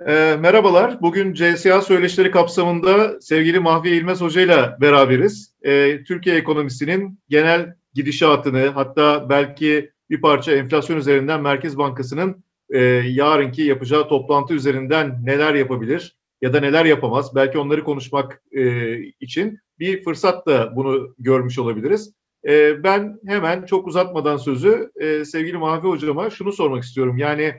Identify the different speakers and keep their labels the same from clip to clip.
Speaker 1: E, merhabalar. Bugün CSA söyleşileri kapsamında sevgili Mahvi İlmez Hoca ile beraberiz. E, Türkiye ekonomisinin genel gidişatını hatta belki bir parça enflasyon üzerinden Merkez Bankası'nın e, yarınki yapacağı toplantı üzerinden neler yapabilir ya da neler yapamaz belki onları konuşmak e, için bir fırsat da bunu görmüş olabiliriz. E, ben hemen çok uzatmadan sözü e, sevgili Mahvi Hocama şunu sormak istiyorum. Yani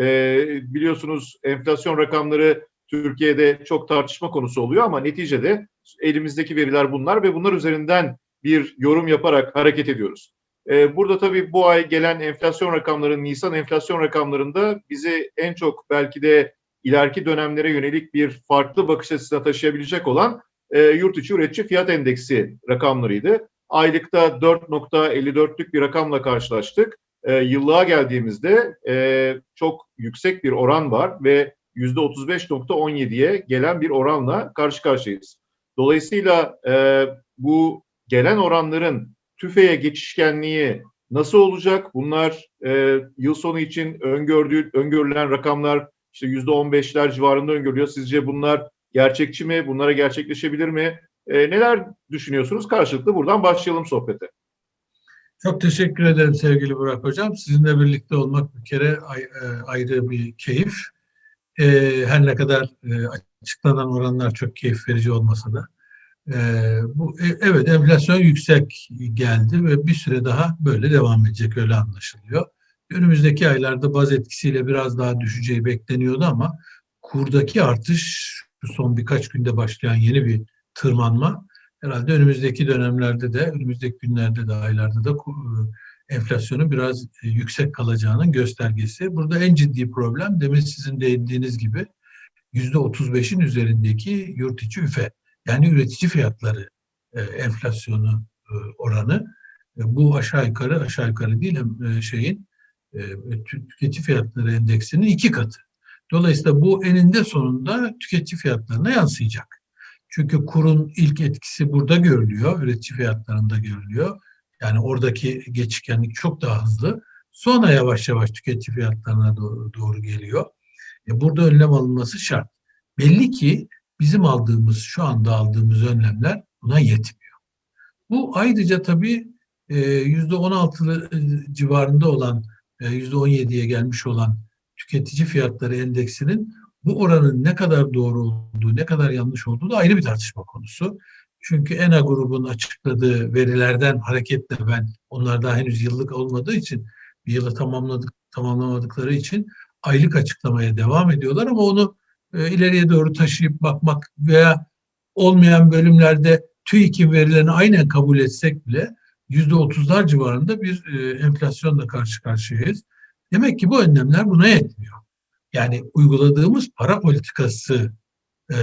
Speaker 1: e, biliyorsunuz enflasyon rakamları Türkiye'de çok tartışma konusu oluyor ama neticede elimizdeki veriler bunlar ve bunlar üzerinden bir yorum yaparak hareket ediyoruz. E, burada tabii bu ay gelen enflasyon rakamları, Nisan enflasyon rakamlarında bizi en çok belki de ileriki dönemlere yönelik bir farklı bakış açısına taşıyabilecek olan e, yurt içi üretici fiyat endeksi rakamlarıydı. Aylıkta 4.54'lük bir rakamla karşılaştık e, yıllığa geldiğimizde e, çok yüksek bir oran var ve %35.17'ye gelen bir oranla karşı karşıyayız. Dolayısıyla e, bu gelen oranların tüfeğe geçişkenliği nasıl olacak? Bunlar e, yıl sonu için öngördüğü, öngörülen rakamlar işte %15'ler civarında öngörülüyor. Sizce bunlar gerçekçi mi? Bunlara gerçekleşebilir mi? E, neler düşünüyorsunuz? Karşılıklı buradan başlayalım sohbete.
Speaker 2: Çok teşekkür ederim sevgili Burak Hocam. Sizinle birlikte olmak bir kere e, ayrı bir keyif. E, her ne kadar e, açıklanan oranlar çok keyif verici olmasa da. Bu Evet enflasyon yüksek geldi ve bir süre daha böyle devam edecek öyle anlaşılıyor. Önümüzdeki aylarda baz etkisiyle biraz daha düşeceği bekleniyordu ama kurdaki artış son birkaç günde başlayan yeni bir tırmanma herhalde önümüzdeki dönemlerde de, önümüzdeki günlerde de, aylarda da e, enflasyonun biraz e, yüksek kalacağının göstergesi. Burada en ciddi problem demin sizin değindiğiniz gibi yüzde 35'in üzerindeki yurt içi üfe yani üretici fiyatları e, enflasyonu oranı. Bu aşağı yukarı aşağı yukarı değil şeyin tüketici fiyatları endeksinin iki katı. Dolayısıyla bu eninde sonunda tüketici fiyatlarına yansıyacak. Çünkü kurun ilk etkisi burada görülüyor, üretici fiyatlarında görülüyor. Yani oradaki geçişkenlik çok daha hızlı. Sonra yavaş yavaş tüketici fiyatlarına doğru, doğru geliyor. E burada önlem alınması şart. Belli ki bizim aldığımız, şu anda aldığımız önlemler buna yetmiyor. Bu ayrıca tabii e, yüzde 16 e, civarında olan, e, yüzde 17'ye gelmiş olan tüketici fiyatları endeksinin bu oranın ne kadar doğru olduğu, ne kadar yanlış olduğu da ayrı bir tartışma konusu. Çünkü ENA grubun açıkladığı verilerden hareketle ben onlar daha henüz yıllık olmadığı için bir yılı tamamladık tamamlamadıkları için aylık açıklamaya devam ediyorlar ama onu e, ileriye doğru taşıyıp bakmak veya olmayan bölümlerde TÜİK'in verilerini aynen kabul etsek bile yüzde otuzlar civarında bir e, enflasyonla karşı karşıyayız. Demek ki bu önlemler buna yetmiyor. Yani uyguladığımız para politikası e,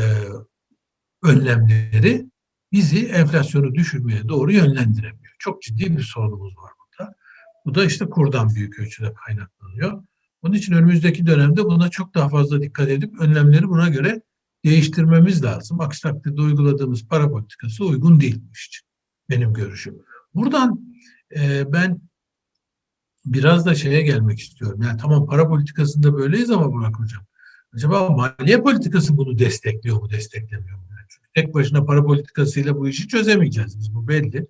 Speaker 2: önlemleri bizi enflasyonu düşürmeye doğru yönlendiremiyor. Çok ciddi bir sorunumuz var burada. Bu da işte kurdan büyük ölçüde kaynaklanıyor. Onun için önümüzdeki dönemde buna çok daha fazla dikkat edip önlemleri buna göre değiştirmemiz lazım. Aksi takdirde uyguladığımız para politikası uygun değil bu iş için. Benim görüşüm. Buradan e, ben biraz da şeye gelmek istiyorum. Yani tamam para politikasında böyleyiz ama Burak Hocam. Acaba maliye politikası bunu destekliyor mu, desteklemiyor mu? Çünkü tek başına para politikasıyla bu işi çözemeyeceğiz biz, bu belli.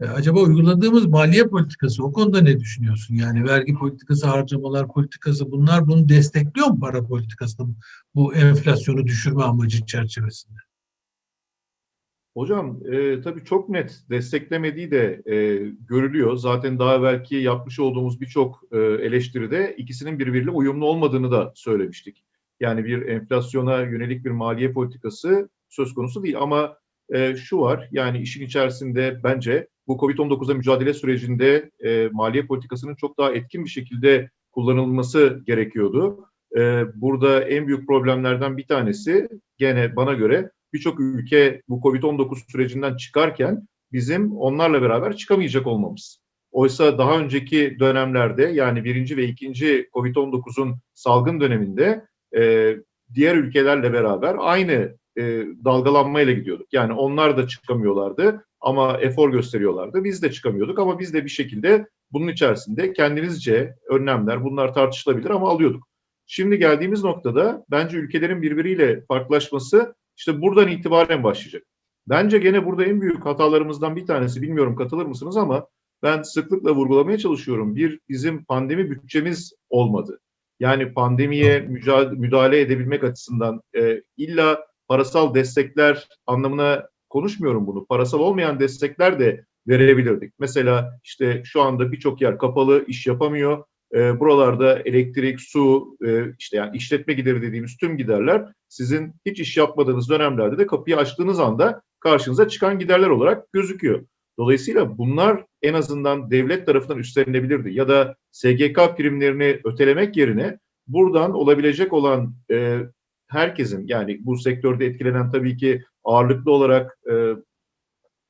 Speaker 2: E, acaba uyguladığımız maliye politikası o konuda ne düşünüyorsun? Yani vergi politikası, harcamalar politikası bunlar bunu destekliyor mu para politikası bu enflasyonu düşürme amacı çerçevesinde?
Speaker 1: Hocam e, tabii çok net desteklemediği de e, görülüyor. Zaten daha belki yapmış olduğumuz birçok e, eleştiride ikisinin birbiriyle uyumlu olmadığını da söylemiştik. Yani bir enflasyona yönelik bir maliye politikası söz konusu değil ama e, şu var yani işin içerisinde bence bu Covid-19'a mücadele sürecinde e, maliye politikasının çok daha etkin bir şekilde kullanılması gerekiyordu. E, burada en büyük problemlerden bir tanesi gene bana göre birçok ülke bu Covid-19 sürecinden çıkarken bizim onlarla beraber çıkamayacak olmamız. Oysa daha önceki dönemlerde yani birinci ve ikinci Covid-19'un salgın döneminde e, diğer ülkelerle beraber aynı e, dalgalanmayla gidiyorduk. Yani onlar da çıkamıyorlardı ama efor gösteriyorlardı. Biz de çıkamıyorduk ama biz de bir şekilde bunun içerisinde kendimizce önlemler bunlar tartışılabilir ama alıyorduk. Şimdi geldiğimiz noktada bence ülkelerin birbiriyle farklılaşması işte buradan itibaren başlayacak. Bence gene burada en büyük hatalarımızdan bir tanesi, bilmiyorum katılır mısınız ama ben sıklıkla vurgulamaya çalışıyorum. Bir, bizim pandemi bütçemiz olmadı. Yani pandemiye müdahale edebilmek açısından e, illa parasal destekler anlamına konuşmuyorum bunu. Parasal olmayan destekler de verebilirdik. Mesela işte şu anda birçok yer kapalı, iş yapamıyor. E, buralarda elektrik, su, e, işte yani işletme gideri dediğimiz tüm giderler sizin hiç iş yapmadığınız dönemlerde de kapıyı açtığınız anda karşınıza çıkan giderler olarak gözüküyor. Dolayısıyla bunlar en azından devlet tarafından üstlenilebilirdi ya da SGK primlerini ötelemek yerine buradan olabilecek olan e, herkesin yani bu sektörde etkilenen tabii ki ağırlıklı olarak e,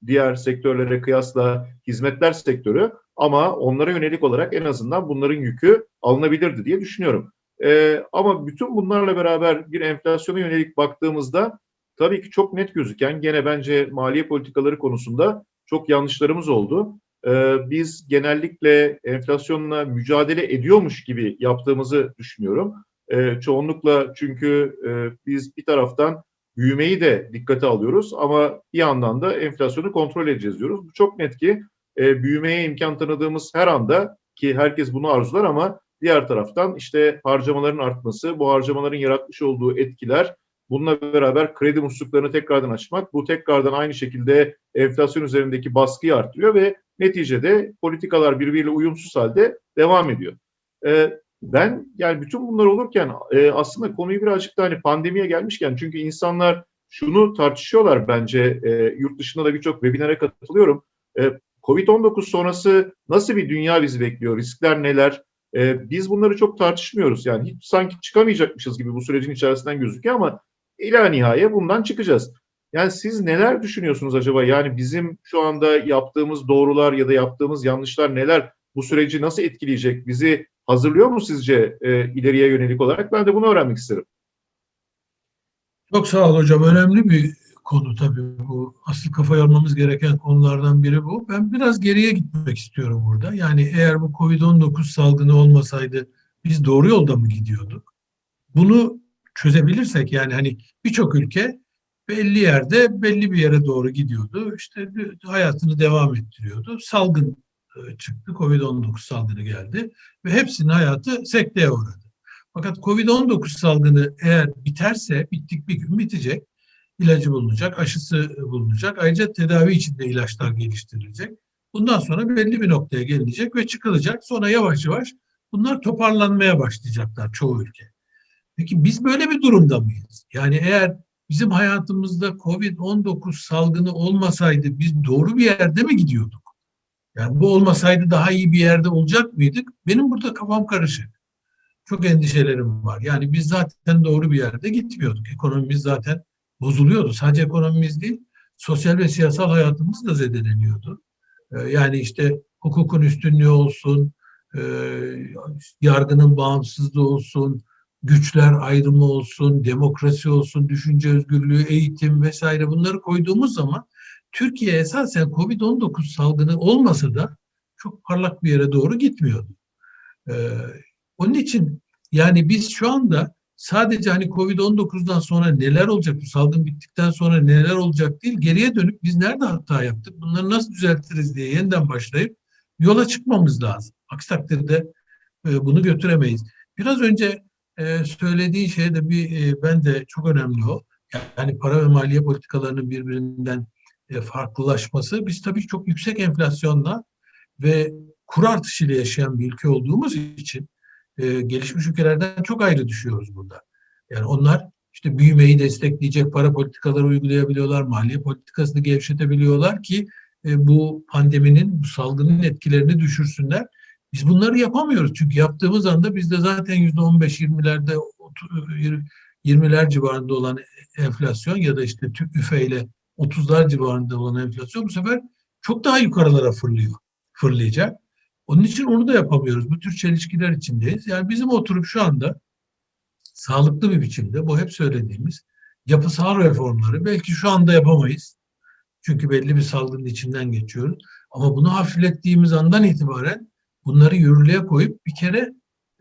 Speaker 1: diğer sektörlere kıyasla hizmetler sektörü ama onlara yönelik olarak en azından bunların yükü alınabilirdi diye düşünüyorum. E, ama bütün bunlarla beraber bir enflasyona yönelik baktığımızda tabii ki çok net gözüken gene bence maliye politikaları konusunda çok yanlışlarımız oldu. Ee, biz genellikle enflasyonla mücadele ediyormuş gibi yaptığımızı düşünüyorum. Ee, çoğunlukla çünkü e, biz bir taraftan büyümeyi de dikkate alıyoruz ama bir yandan da enflasyonu kontrol edeceğiz diyoruz. Bu çok net ki e, büyümeye imkan tanıdığımız her anda ki herkes bunu arzular ama diğer taraftan işte harcamaların artması, bu harcamaların yaratmış olduğu etkiler, Bununla beraber kredi musluklarını tekrardan açmak, bu tekrardan aynı şekilde enflasyon üzerindeki baskıyı arttırıyor ve neticede politikalar birbiriyle uyumsuz halde devam ediyor. Ee, ben yani bütün bunlar olurken e, aslında konuyu birazcık da hani pandemiye gelmişken çünkü insanlar şunu tartışıyorlar bence e, yurt dışında da birçok webinara katılıyorum. E, Covid-19 sonrası nasıl bir dünya bizi bekliyor? Riskler neler? E, biz bunları çok tartışmıyoruz. Yani hiç sanki çıkamayacakmışız gibi bu sürecin içerisinden gözüküyor ama ila nihaya bundan çıkacağız. Yani siz neler düşünüyorsunuz acaba? Yani bizim şu anda yaptığımız doğrular ya da yaptığımız yanlışlar neler? Bu süreci nasıl etkileyecek? Bizi hazırlıyor mu sizce e, ileriye yönelik olarak? Ben de bunu öğrenmek isterim.
Speaker 2: Çok sağ ol hocam. Önemli bir konu tabii bu. Asıl kafa yormamız gereken konulardan biri bu. Ben biraz geriye gitmek istiyorum burada. Yani eğer bu Covid-19 salgını olmasaydı biz doğru yolda mı gidiyorduk? Bunu çözebilirsek yani hani birçok ülke belli yerde belli bir yere doğru gidiyordu. İşte hayatını devam ettiriyordu. Salgın e, çıktı. Covid-19 salgını geldi ve hepsinin hayatı sekteye uğradı. Fakat Covid-19 salgını eğer biterse, bittik bir gün bitecek. İlacı bulunacak, aşısı bulunacak. Ayrıca tedavi için de ilaçlar geliştirilecek. Bundan sonra belli bir noktaya gelinecek ve çıkılacak. Sonra yavaş yavaş bunlar toparlanmaya başlayacaklar çoğu ülke. Peki biz böyle bir durumda mıyız? Yani eğer bizim hayatımızda Covid-19 salgını olmasaydı biz doğru bir yerde mi gidiyorduk? Yani bu olmasaydı daha iyi bir yerde olacak mıydık? Benim burada kafam karışık. Çok endişelerim var. Yani biz zaten doğru bir yerde gitmiyorduk. Ekonomimiz zaten bozuluyordu. Sadece ekonomimiz değil, sosyal ve siyasal hayatımız da zedeleniyordu. Yani işte hukukun üstünlüğü olsun, yargının bağımsızlığı olsun, güçler ayrımı olsun, demokrasi olsun, düşünce özgürlüğü, eğitim vesaire bunları koyduğumuz zaman Türkiye esasen Covid-19 salgını olmasa da çok parlak bir yere doğru gitmiyordu. Ee, onun için yani biz şu anda sadece hani Covid-19'dan sonra neler olacak, bu salgın bittikten sonra neler olacak değil, geriye dönüp biz nerede hata yaptık, bunları nasıl düzeltiriz diye yeniden başlayıp yola çıkmamız lazım. Aksi takdirde e, bunu götüremeyiz. Biraz önce e, söylediği şey de bir e, ben de çok önemli o. Yani para ve maliye politikalarının birbirinden e, farklılaşması. Biz tabii çok yüksek enflasyonla ve kur artışıyla yaşayan bir ülke olduğumuz için e, gelişmiş ülkelerden çok ayrı düşüyoruz burada. Yani onlar işte büyümeyi destekleyecek para politikaları uygulayabiliyorlar, maliye politikasını gevşetebiliyorlar ki e, bu pandeminin, bu salgının etkilerini düşürsünler. Biz bunları yapamıyoruz çünkü yaptığımız anda bizde zaten yüzde on beş yirmilerde yirmiler civarında olan enflasyon ya da işte tüp üfeyle otuzlar civarında olan enflasyon bu sefer çok daha yukarılara fırlıyor, fırlayacak. Onun için onu da yapamıyoruz. Bu tür çelişkiler içindeyiz. Yani bizim oturup şu anda sağlıklı bir biçimde bu hep söylediğimiz yapısal reformları belki şu anda yapamayız. Çünkü belli bir salgının içinden geçiyoruz. Ama bunu hafiflettiğimiz andan itibaren bunları yürürlüğe koyup bir kere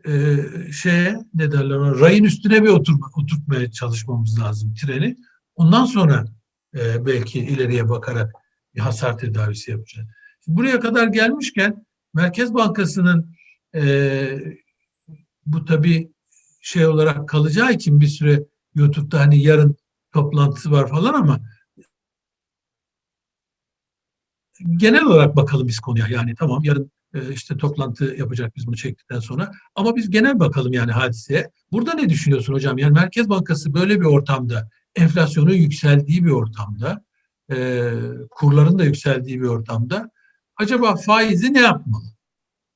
Speaker 2: e, şeye ne derler ona rayın üstüne bir oturma, oturtmaya çalışmamız lazım treni. Ondan sonra e, belki ileriye bakarak bir hasar tedavisi yapacağız. Şimdi buraya kadar gelmişken Merkez Bankası'nın e, bu tabii şey olarak kalacağı için bir süre YouTube'da hani yarın toplantısı var falan ama genel olarak bakalım biz konuya. Yani tamam yarın e, işte toplantı yapacak biz bunu çektikten sonra. Ama biz genel bakalım yani hadiseye. Burada ne düşünüyorsun hocam? Yani Merkez Bankası böyle bir ortamda, enflasyonun yükseldiği bir ortamda, e, kurların da yükseldiği bir ortamda acaba faizi ne yapmalı?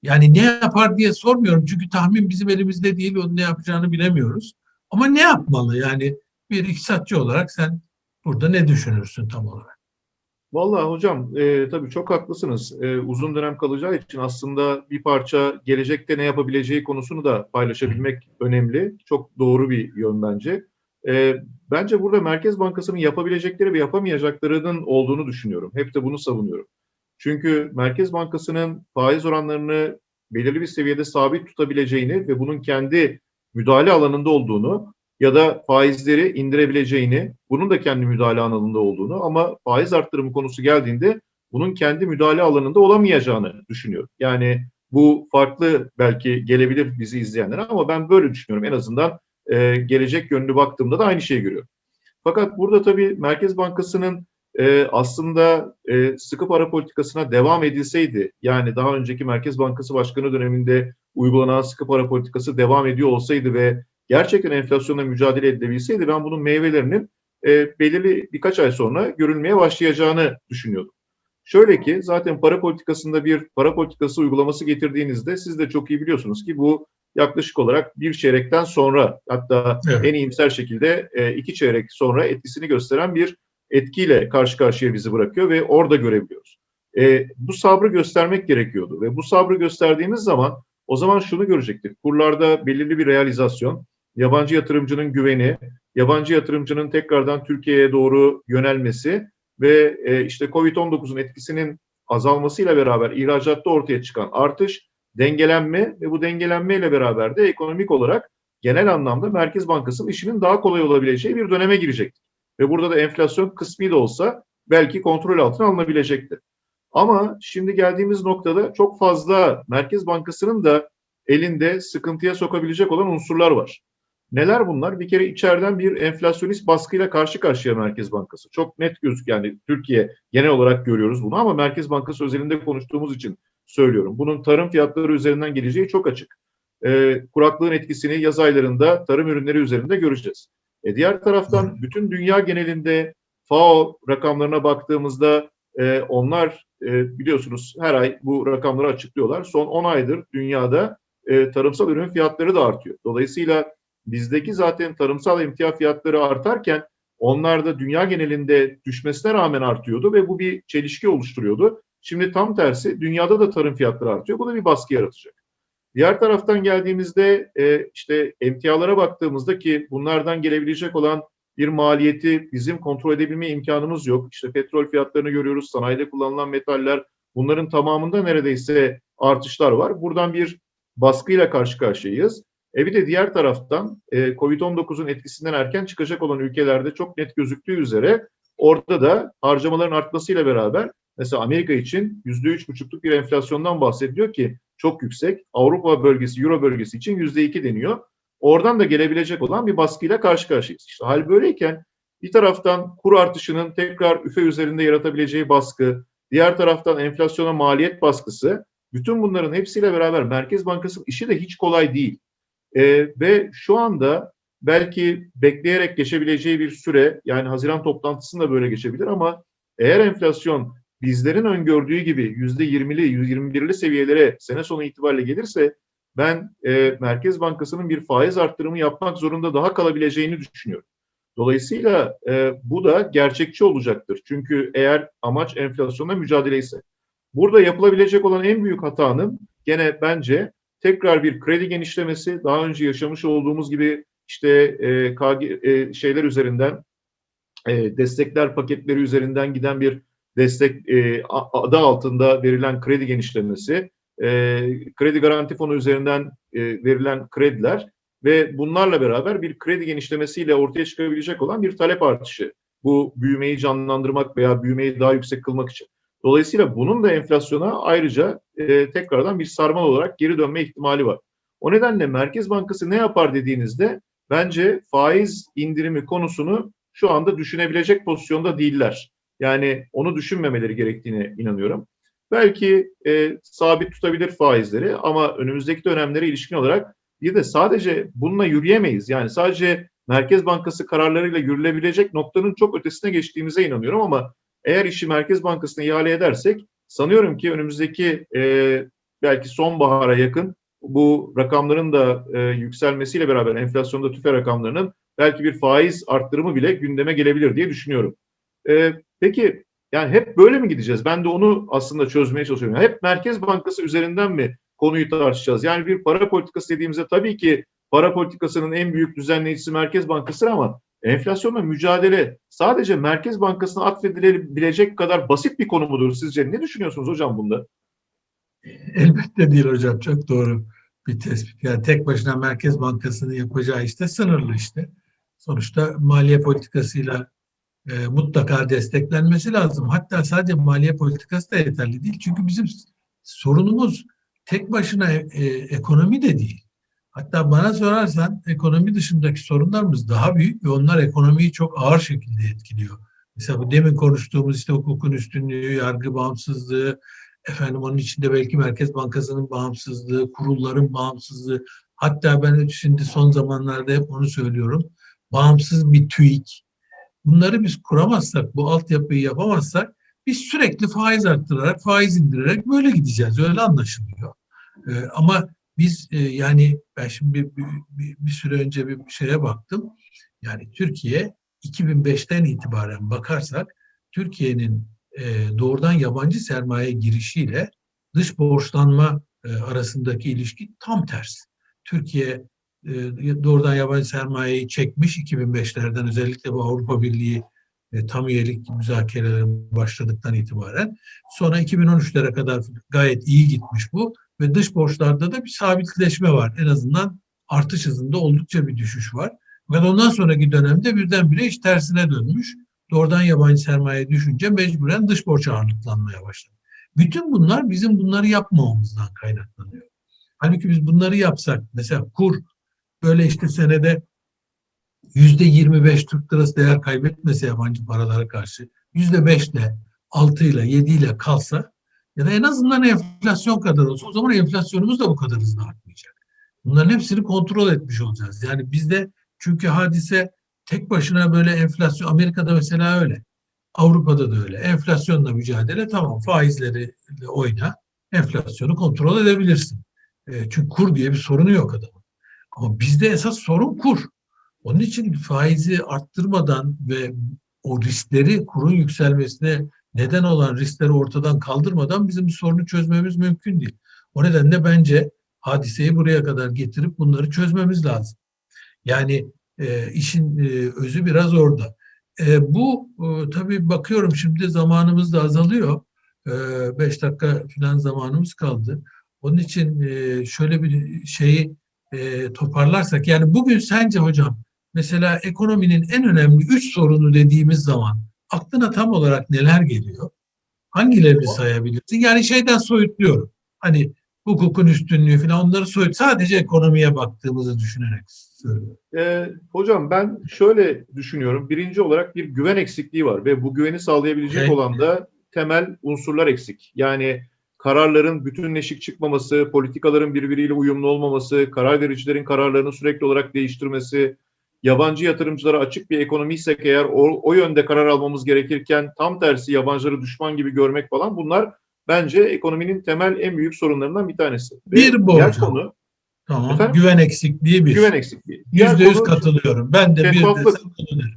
Speaker 2: Yani ne yapar diye sormuyorum çünkü tahmin bizim elimizde değil, onun ne yapacağını bilemiyoruz. Ama ne yapmalı? Yani bir iktisatçı olarak sen burada ne düşünürsün tam olarak?
Speaker 1: Vallahi hocam e, tabii çok haklısınız. E, uzun dönem kalacağı için aslında bir parça gelecekte ne yapabileceği konusunu da paylaşabilmek önemli. Çok doğru bir yön bence. E, bence burada Merkez Bankası'nın yapabilecekleri ve yapamayacaklarının olduğunu düşünüyorum. Hep de bunu savunuyorum. Çünkü Merkez Bankası'nın faiz oranlarını belirli bir seviyede sabit tutabileceğini ve bunun kendi müdahale alanında olduğunu ya da faizleri indirebileceğini, bunun da kendi müdahale alanında olduğunu ama faiz arttırımı konusu geldiğinde bunun kendi müdahale alanında olamayacağını düşünüyorum. Yani bu farklı belki gelebilir bizi izleyenlere ama ben böyle düşünüyorum. En azından e, gelecek yönlü baktığımda da aynı şeyi görüyorum. Fakat burada tabii Merkez Bankası'nın e, aslında e, sıkı para politikasına devam edilseydi, yani daha önceki Merkez Bankası Başkanı döneminde uygulanan sıkı para politikası devam ediyor olsaydı ve gerçekten enflasyonla mücadele edilebilseydi ben bunun meyvelerinin e, belirli birkaç ay sonra görülmeye başlayacağını düşünüyordum. Şöyle ki zaten para politikasında bir para politikası uygulaması getirdiğinizde siz de çok iyi biliyorsunuz ki bu yaklaşık olarak bir çeyrekten sonra hatta
Speaker 2: Evet.
Speaker 1: en iyimser şekilde e, iki çeyrek sonra etkisini gösteren bir etkiyle karşı karşıya bizi bırakıyor ve orada görebiliyoruz. E, bu sabrı göstermek gerekiyordu ve bu sabrı gösterdiğimiz zaman o zaman şunu görecektik. Kurlarda belirli bir realizasyon, yabancı yatırımcının güveni, yabancı yatırımcının tekrardan Türkiye'ye doğru yönelmesi ve e, işte Covid-19'un etkisinin azalmasıyla beraber ihracatta ortaya çıkan artış, dengelenme ve bu dengelenmeyle beraber de ekonomik olarak genel anlamda Merkez Bankası'nın işinin daha kolay olabileceği bir döneme girecektir. Ve burada da enflasyon kısmi de olsa belki kontrol altına alınabilecektir. Ama şimdi geldiğimiz noktada çok fazla Merkez Bankası'nın da elinde sıkıntıya sokabilecek olan unsurlar var. Neler bunlar? Bir kere içeriden bir enflasyonist baskıyla karşı karşıya Merkez Bankası. Çok net gözük yani Türkiye genel olarak görüyoruz bunu ama Merkez Bankası özelinde konuştuğumuz için söylüyorum. Bunun tarım fiyatları üzerinden geleceği çok açık. Ee, kuraklığın etkisini yaz aylarında tarım ürünleri üzerinde göreceğiz. E diğer taraftan bütün dünya genelinde FAO rakamlarına baktığımızda e, onlar e, biliyorsunuz her ay bu rakamları açıklıyorlar. Son 10 aydır dünyada e, tarımsal ürün fiyatları da artıyor. Dolayısıyla bizdeki zaten tarımsal emtia fiyatları artarken onlar da dünya genelinde düşmesine rağmen artıyordu ve bu bir çelişki oluşturuyordu. Şimdi tam tersi dünyada da tarım fiyatları artıyor. Bu da bir baskı yaratacak. Diğer taraftan geldiğimizde e, işte emtialara baktığımızda ki bunlardan gelebilecek olan bir maliyeti bizim kontrol edebilme imkanımız yok. İşte petrol fiyatlarını görüyoruz, sanayide kullanılan metaller bunların tamamında neredeyse artışlar var. Buradan bir baskıyla karşı karşıyayız. E bir de diğer taraftan e, Covid-19'un etkisinden erken çıkacak olan ülkelerde çok net gözüktüğü üzere orada da harcamaların artmasıyla beraber mesela Amerika için yüzde üç buçukluk bir enflasyondan bahsediliyor ki çok yüksek. Avrupa bölgesi, Euro bölgesi için yüzde iki deniyor. Oradan da gelebilecek olan bir baskıyla karşı karşıyayız. İşte hal böyleyken bir taraftan kur artışının tekrar üfe üzerinde yaratabileceği baskı, diğer taraftan enflasyona maliyet baskısı, bütün bunların hepsiyle beraber Merkez Bankası'nın işi de hiç kolay değil. Ee, ve şu anda belki bekleyerek geçebileceği bir süre, yani Haziran toplantısında böyle geçebilir ama eğer enflasyon bizlerin öngördüğü gibi yüzde yirmili, yüz yirmi birli seviyelere sene sonu itibariyle gelirse ben e, Merkez Bankası'nın bir faiz arttırımı yapmak zorunda daha kalabileceğini düşünüyorum. Dolayısıyla e, bu da gerçekçi olacaktır. Çünkü eğer amaç enflasyonla mücadele ise. Burada yapılabilecek olan en büyük hatanın gene bence tekrar bir kredi genişlemesi, daha önce yaşamış olduğumuz gibi işte e, KG, e, şeyler üzerinden, e, destekler paketleri üzerinden giden bir destek e, adı altında verilen kredi genişlemesi e, kredi garanti fonu üzerinden e, verilen krediler ve bunlarla beraber bir kredi genişlemesiyle ortaya çıkabilecek olan bir talep artışı. Bu büyümeyi canlandırmak veya büyümeyi daha yüksek kılmak için. Dolayısıyla bunun da enflasyona ayrıca e, tekrardan bir sarmal olarak geri dönme ihtimali var. O nedenle Merkez Bankası ne yapar dediğinizde bence faiz indirimi konusunu şu anda düşünebilecek pozisyonda değiller. Yani onu düşünmemeleri gerektiğine inanıyorum. Belki e, sabit tutabilir faizleri ama önümüzdeki dönemlere ilişkin olarak bir de sadece bununla yürüyemeyiz. Yani sadece Merkez Bankası kararlarıyla yürülebilecek noktanın çok ötesine geçtiğimize inanıyorum ama eğer işi Merkez Bankası'na ihale edersek sanıyorum ki önümüzdeki e, belki sonbahara yakın bu rakamların da e, yükselmesiyle beraber enflasyonda tüfe rakamlarının belki bir faiz arttırımı bile gündeme gelebilir diye düşünüyorum. E, peki yani hep böyle mi gideceğiz? Ben de onu aslında çözmeye çalışıyorum. Hep Merkez Bankası üzerinden mi konuyu tartışacağız? Yani bir para politikası dediğimizde tabii ki para politikasının en büyük düzenleyicisi Merkez Bankası ama enflasyonla mücadele sadece Merkez Bankası'na atfedilebilecek kadar basit bir konu mudur sizce? Ne düşünüyorsunuz hocam bunda?
Speaker 2: Elbette değil hocam. Çok doğru bir tespit. Yani tek başına Merkez Bankası'nın yapacağı işte sınırlı işte. Sonuçta maliye politikasıyla e, mutlaka desteklenmesi lazım. Hatta sadece maliye politikası da yeterli değil. Çünkü bizim sorunumuz tek başına e, ekonomi de değil. Hatta bana sorarsan ekonomi dışındaki sorunlarımız daha büyük ve onlar ekonomiyi çok ağır şekilde etkiliyor. Mesela bu demin konuştuğumuz işte hukukun üstünlüğü, yargı bağımsızlığı, efendim onun içinde belki Merkez Bankası'nın bağımsızlığı, kurulların bağımsızlığı. Hatta ben şimdi son zamanlarda hep onu söylüyorum. Bağımsız bir TÜİK. Bunları biz kuramazsak, bu altyapıyı yapamazsak biz sürekli faiz arttırarak, faiz indirerek böyle gideceğiz. Öyle anlaşılıyor. Ee, ama biz e, yani ben şimdi bir, bir, bir, süre önce bir şeye baktım. Yani Türkiye 2005'ten itibaren bakarsak Türkiye'nin e, doğrudan yabancı sermaye girişiyle dış borçlanma e, arasındaki ilişki tam tersi. Türkiye e, doğrudan yabancı sermayeyi çekmiş 2005'lerden özellikle bu Avrupa Birliği e, tam üyelik müzakereleri başladıktan itibaren. Sonra 2013'lere kadar gayet iyi gitmiş bu ve dış borçlarda da bir sabitleşme var. En azından artış hızında oldukça bir düşüş var. Ve ondan sonraki dönemde birdenbire iş tersine dönmüş. Doğrudan yabancı sermaye düşünce mecburen dış borç ağırlıklanmaya başladı. Bütün bunlar bizim bunları yapmamamızdan kaynaklanıyor. Halbuki biz bunları yapsak, mesela kur böyle işte senede yüzde 25 Türk lirası değer kaybetmese yabancı paralara karşı yüzde 5 ile 6 ile 7 ile kalsa ya da en azından enflasyon kadar olsa o zaman enflasyonumuz da bu kadar hızlı artmayacak. Bunların hepsini kontrol etmiş olacağız. Yani bizde çünkü hadise tek başına böyle enflasyon Amerika'da mesela öyle. Avrupa'da da öyle. Enflasyonla mücadele tamam faizleri oyna. Enflasyonu kontrol edebilirsin. E, çünkü kur diye bir sorunu yok adamın. Ama bizde esas sorun kur. Onun için faizi arttırmadan ve o riskleri kurun yükselmesine neden olan riskleri ortadan kaldırmadan bizim sorunu çözmemiz mümkün değil. O nedenle bence hadiseyi buraya kadar getirip bunları çözmemiz lazım. Yani e, işin e, özü biraz orada. E, bu e, tabii bakıyorum şimdi zamanımız da azalıyor. E, beş dakika falan zamanımız kaldı. Onun için e, şöyle bir şeyi e, toparlarsak yani bugün sence hocam mesela ekonominin en önemli üç sorunu dediğimiz zaman aklına tam olarak neler geliyor? Hangilerini sayabilirsin? Yani şeyden soyutluyorum. Hani hukukun üstünlüğü falan onları soyut. Sadece ekonomiye baktığımızı düşünerek söylüyorum.
Speaker 1: E, hocam ben şöyle düşünüyorum. Birinci olarak bir güven eksikliği var ve bu güveni sağlayabilecek
Speaker 2: Evet.
Speaker 1: olan da temel unsurlar eksik. Yani kararların bütünleşik çıkmaması, politikaların birbiriyle uyumlu olmaması, karar vericilerin kararlarını sürekli olarak değiştirmesi, yabancı yatırımcılara açık bir ekonomiysek eğer o, o yönde karar almamız gerekirken tam tersi yabancıları düşman gibi görmek falan bunlar bence ekonominin temel en büyük sorunlarından bir tanesi.
Speaker 2: Bir bu
Speaker 1: diğer konu
Speaker 2: Tamam.
Speaker 1: Efendim?
Speaker 2: Güven eksikliği bir.
Speaker 1: güven eksikliği.
Speaker 2: Yüzde yüz katılıyorum. Ben de bir
Speaker 1: Şeffaflık.
Speaker 2: desem katılırım.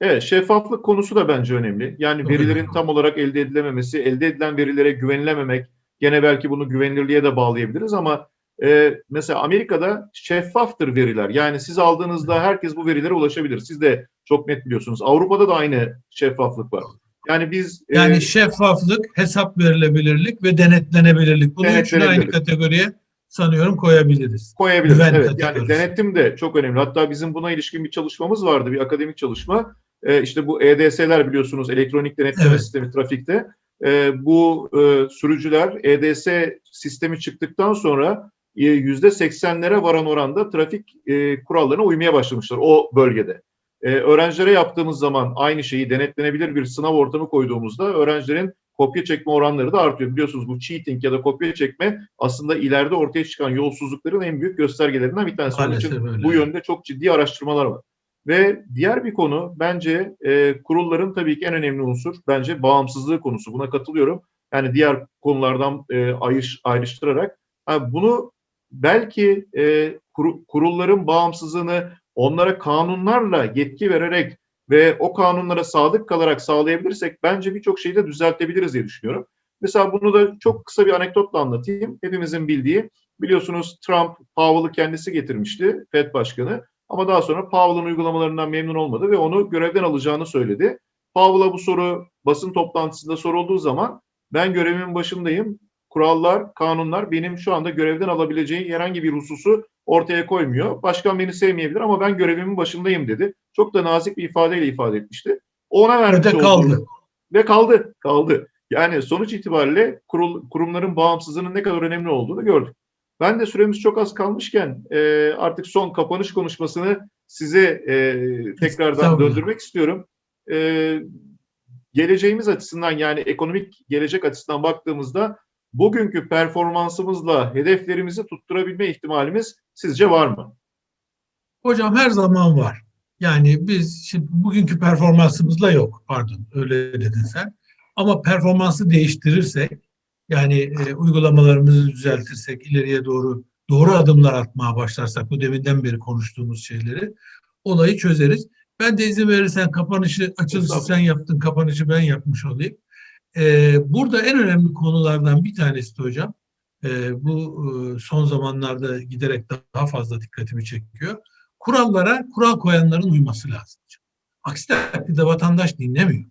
Speaker 1: Evet, şeffaflık konusu da bence önemli. Yani verilerin tam olarak elde edilememesi, elde edilen verilere güvenilememek, gene belki bunu güvenilirliğe de bağlayabiliriz ama e, mesela Amerika'da şeffaftır veriler. Yani siz aldığınızda herkes bu verilere ulaşabilir. Siz de çok net biliyorsunuz. Avrupa'da da aynı şeffaflık var. Yani biz e,
Speaker 2: Yani şeffaflık, hesap verilebilirlik ve denetlenebilirlik. Bunu üçünü aynı kategoriye sanıyorum koyabiliriz.
Speaker 1: koyabiliriz.
Speaker 2: Güven
Speaker 1: Evet, yani
Speaker 2: kategorisi.
Speaker 1: denetim de çok önemli. Hatta bizim buna ilişkin bir çalışmamız vardı, bir akademik çalışma. Ee, işte bu EDS'ler biliyorsunuz, elektronik denetleme
Speaker 2: Evet.
Speaker 1: sistemi trafikte. Ee, bu e, sürücüler EDS sistemi çıktıktan sonra e, yüzde 80'lere varan oranda trafik e, kurallarına uymaya başlamışlar o bölgede. Ee, öğrencilere yaptığımız zaman aynı şeyi denetlenebilir bir sınav ortamı koyduğumuzda öğrencilerin kopya çekme oranları da artıyor. Biliyorsunuz bu cheating ya da kopya çekme aslında ileride ortaya çıkan yolsuzlukların en büyük göstergelerinden bir tanesi. Onun için
Speaker 2: öyle.
Speaker 1: bu yönde çok ciddi araştırmalar var. Ve diğer bir konu bence e, kurulların tabii ki en önemli unsur bence bağımsızlığı konusu. Buna katılıyorum. Yani diğer konulardan e, ayrış, ayrıştırarak ha, bunu belki e, kuru- kurulların bağımsızlığını onlara kanunlarla yetki vererek ve o kanunlara sadık kalarak sağlayabilirsek bence birçok şeyi de düzeltebiliriz diye düşünüyorum. Mesela bunu da çok kısa bir anekdotla anlatayım. Hepimizin bildiği biliyorsunuz Trump Powell'ı kendisi getirmişti Fed Başkanı. Ama daha sonra Powell'ın uygulamalarından memnun olmadı ve onu görevden alacağını söyledi. Powell'a bu soru basın toplantısında sorulduğu zaman ben görevimin başındayım. Kurallar, kanunlar benim şu anda görevden alabileceği herhangi bir hususu ortaya koymuyor. Başkan beni sevmeyebilir ama ben görevimin başındayım dedi. Çok da nazik bir ifadeyle ifade etmişti. Ona vermiş olduğu-
Speaker 2: kaldı.
Speaker 1: ve kaldı, kaldı. Yani sonuç itibariyle kurul, kurumların bağımsızlığının ne kadar önemli olduğunu gördük. Ben de süremiz çok az kalmışken e, artık son kapanış konuşmasını size e, tekrardan döndürmek istiyorum. E, geleceğimiz açısından yani ekonomik gelecek açısından baktığımızda bugünkü performansımızla hedeflerimizi tutturabilme ihtimalimiz sizce var mı?
Speaker 2: Hocam her zaman var. Yani biz şimdi bugünkü performansımızla yok. Pardon öyle dedin sen. Ama performansı değiştirirsek yani e, uygulamalarımızı düzeltirsek ileriye doğru doğru adımlar atmaya başlarsak bu deminden beri konuştuğumuz şeyleri olayı çözeriz. Ben de izin verirsen kapanışı açılışı sen yaptın kapanışı ben yapmış olayım. E, burada en önemli konulardan bir tanesi de hocam e, bu e, son zamanlarda giderek daha fazla dikkatimi çekiyor kurallara kural koyanların uyması lazım. Aksi takdirde vatandaş dinlemiyor.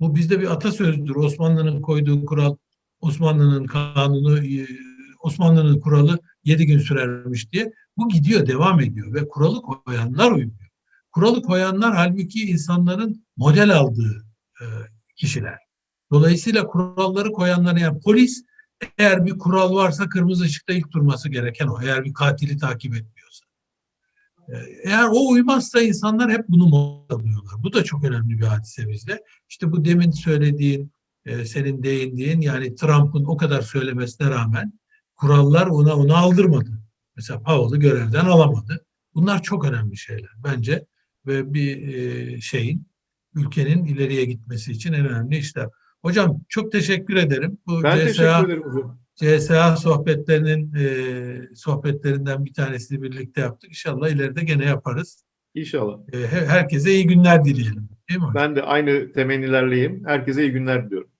Speaker 2: Bu bizde bir atasözüdür. Osmanlı'nın koyduğu kural, Osmanlı'nın kanunu, e, Osmanlı'nın kuralı yedi gün sürermiş diye. Bu gidiyor, devam ediyor ve kuralı koyanlar uymuyor. Kuralı koyanlar halbuki insanların model aldığı e, kişiler. Dolayısıyla kuralları koyanların yani polis eğer bir kural varsa kırmızı ışıkta ilk durması gereken o. Eğer bir katili takip etmiyorsa. Ee, Eğer o uymazsa insanlar hep bunu model alıyorlar. Bu da çok önemli bir hadise bizde. İşte bu demin söylediğin, e, senin değindiğin yani Trump'ın o kadar söylemesine rağmen kurallar ona onu aldırmadı. Mesela Powell'ı görevden alamadı. Bunlar çok önemli şeyler bence ve bir e, şeyin ülkenin ileriye gitmesi için en önemli işler. Hocam çok teşekkür ederim. Bu
Speaker 1: Ben
Speaker 2: CSA
Speaker 1: teşekkür ederim hocam.
Speaker 2: CSA sohbetlerinin e, sohbetlerinden bir tanesini birlikte yaptık. İnşallah ileride gene yaparız.
Speaker 1: İnşallah.
Speaker 2: E, he- herkese iyi günler dileyelim. Değil mi?
Speaker 1: Ben de aynı temennilerleyim. Herkese iyi günler diliyorum.